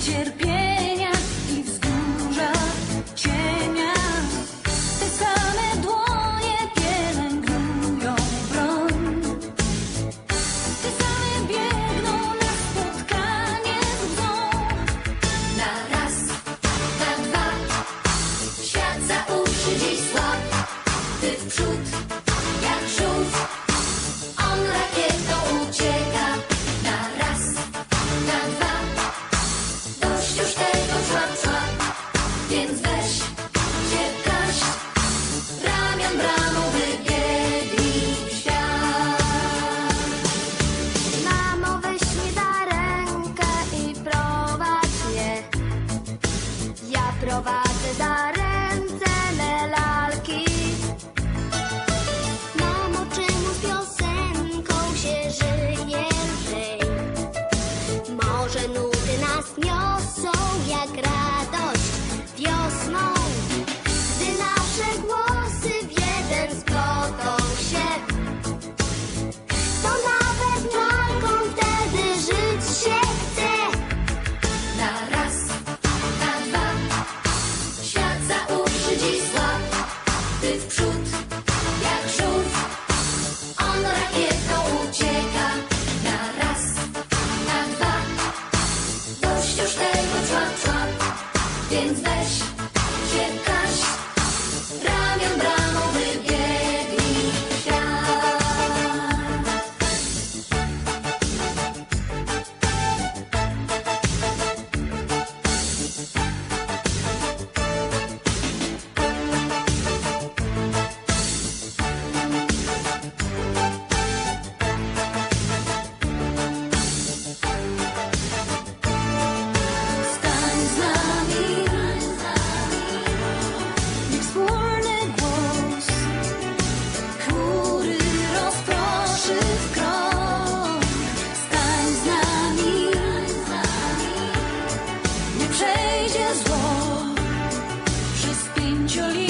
cierpienia i wzgórza cienia. Te same dłonie pielęgnują broń. Te same biegną na spotkanie z łzą. Na raz, na dwa, świat za uszy dziś słab. Ty w przód. przejdzie zło przez pięciolitki.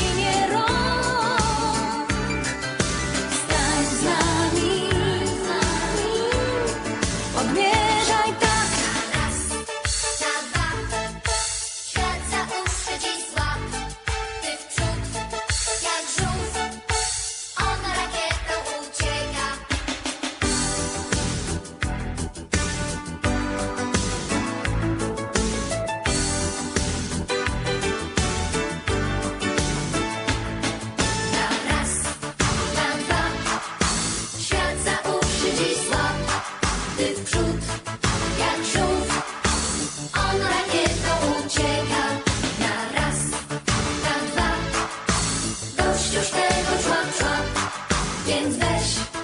przód, jak żółw. On rakietą ucieka na raz, na dwa. Dość już tego człap, człap, więc weź.